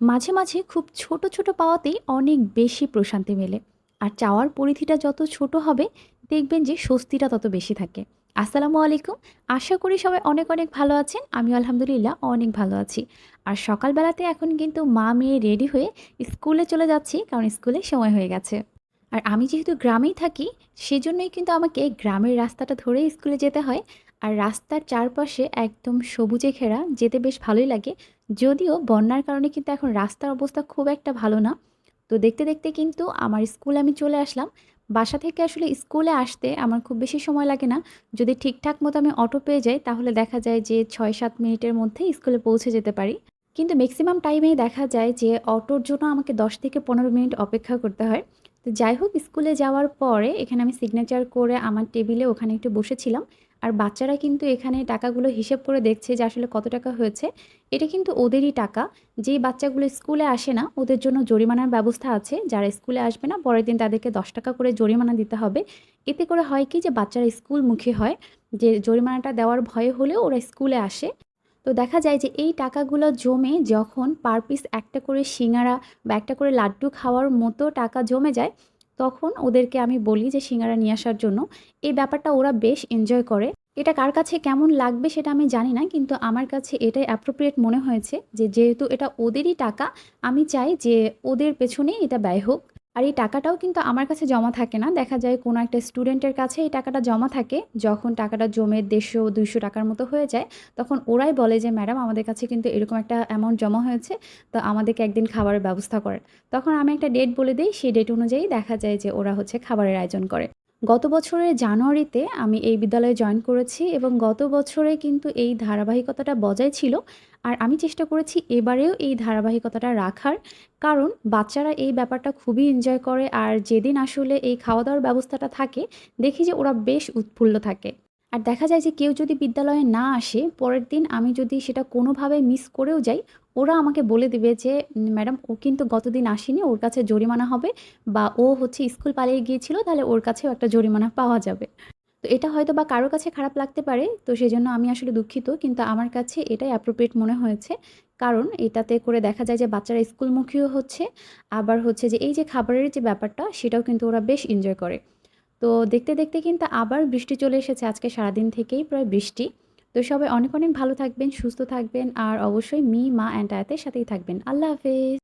মাঝে মাঝে খুব ছোট ছোট পাওয়াতেই অনেক বেশি প্রশান্তি মেলে। আর চাওয়ার পরিধিটা যত ছোট হবে, দেখবেন যে স্বস্তিটা তত বেশি থাকে। আসসালামু আলাইকুম। আশা করি সবাই অনেক অনেক ভালো আছেন। আমি আলহামদুলিল্লাহ অনেক ভালো আছি। আর সকালবেলাতে এখন কিন্তু মা মেয়ে রেডি হয়ে স্কুলে চলে যাচ্ছি, কারণ স্কুলে সময় হয়ে গেছে। আর আমি যেহেতু গ্রামেই থাকি, সেজন্যই কিন্তু আমাকে গ্রামের রাস্তাটা ধরে স্কুলে যেতে হয়। আর রাস্তার চারপাশে একদম সবুজে ঘেরা, যেতে বেশ ভালোই লাগে। যদিও বন্যার কারণে কিন্তু এখন রাস্তার অবস্থা খুব একটা ভালো না। তো দেখতে দেখতে কিন্তু আমার স্কুলে আমি চলে আসলাম। বাসা থেকে আসলে স্কুলে আসতে আমার খুব বেশি সময় লাগে না। যদি ঠিকঠাক মতো আমি অটো পেয়ে যাই, তাহলে দেখা যায় যে ছয় সাত মিনিটের মধ্যে স্কুলে পৌঁছে যেতে পারি। কিন্তু ম্যাক্সিমাম টাইমেই দেখা যায় যে অটোর জন্য আমাকে দশ থেকে পনেরো মিনিট অপেক্ষা করতে হয়। তো যাই হোক, স্কুলে যাওয়ার পরে এখানে আমি সিগনেচার করে আমার টেবিলে ওখানে একটু বসেছিলাম। আর বাচ্চারা কিন্তু এখানে টাকাগুলো হিসেব করে দেখছে যে আসলে কত টাকা হয়েছে। এটা কিন্তু ওদেরই টাকা। যেই বাচ্চাগুলো স্কুলে আসে না, ওদের জন্য জরিমানার ব্যবস্থা আছে। যারা স্কুলে আসবে না, পরের দিন তাদেরকে দশ টাকা করে জরিমানা দিতে হবে। এতে করে হয় কি যে বাচ্চারা স্কুলমুখী হয়। যে জরিমানাটা দেওয়ার ভয়ে হলেও ওরা স্কুলে আসে। তো দেখা যায় যে এই টাকাগুলো জমে যখন পার পিস একটা করে সিঙ্গারা বা একটা করে লাড্ডু খাওয়ার মতো টাকা জমে যায়, তখন ওদেরকে আমি বলি যে সিঙ্গারা নিয়ে আসার জন্য। এই ব্যাপারটা ওরা বেশ এনজয় করে। এটা কার কাছে কেমন লাগবে সেটা আমি জানি না, কিন্তু আমার কাছে এটাই অ্যাপ্রোপ্রিয়েট মনে হয়েছে যে যেহেতু এটা ওদেরই টাকা, আমি চাই যে ওদের পেছনেই এটা ব্যয় হোক। আর এই টাকাটাও কিন্তু আমার কাছে জমা থাকে না। দেখা যায় কোনো একটা স্টুডেন্টের কাছে এই টাকাটা জমা থাকে, যখন টাকাটা জমে দেড়শো, দুইশো টাকার মতো হয়ে যায়, তখন ওরাই বলে যে, ম্যাডাম, আমাদের কাছে কিন্তু এরকম একটা অ্যামাউন্ট জমা হয়েছে, তো আমাদেরকে একদিন খাবারের ব্যবস্থা করেন। তখন আমি একটা ডেট বলে দিই, সেই ডেট অনুযায়ী দেখা যায় যে, ওরা হচ্ছে খাবারের আয়োজন করে। গত বছরের জানুয়ারিতে আমি এই বিদ্যালয়ে জয়েন করেছি এবং গত বছরে কিন্তু এই ধারাবাহিকতাটা বজায় ছিল। আর আমি চেষ্টা করেছি এবারেও এই ধারাবাহিকতাটা রাখার। কারণ বাচ্চারা এই ব্যাপারটা খুবই এনজয় করে। আর যেদিন আসলে এই খাওয়া দাওয়ার ব্যবস্থাটা থাকে, দেখি যে ওরা বেশ উৎফুল্ল থাকে। আর দেখা যায় যে কেউ যদি বিদ্যালয়ে না আসে, পরের দিন আমি যদি সেটা কোনোভাবে মিস করেও যাই, ওরা আমাকে বলে দিবে যে ম্যাডাম ও কিন্তু গতদিন আসেনি, ওর কাছে জরিমানা হবে বা ও হচ্ছে স্কুল পালিয়ে গিয়েছিল, তাহলে ওর কাছেও একটা জরিমানা পাওয়া যাবে। তো এটা হয়তো বা কারও কাছে খারাপ লাগতে পারে, তো সেজন্য আমি আসলে দুঃখিত, কিন্তু আমার কাছে এটাই অ্যাপ্রোপ্রিয়েট মনে হয়েছে। কারণ এটাতে করে দেখা যায় যে বাচ্চারা স্কুলমুখীও হচ্ছে, আবার হচ্ছে যে এই যে খাবারের যে ব্যাপারটা, সেটাও কিন্তু ওরা বেশ এনজয় করে। তো দেখতে দেখতে কিন্তু আবার বৃষ্টি চলে এসেছে। আজকে সারাদিন থেকেই প্রায় বৃষ্টি। তো সবাই অনেক অনেক ভালো থাকবেন, সুস্থ থাকবেন। আর অবশ্যই মি, মা অ্যান্ড আয়াতের সাথেই থাকবেন। আল্লাহ হাফেজ।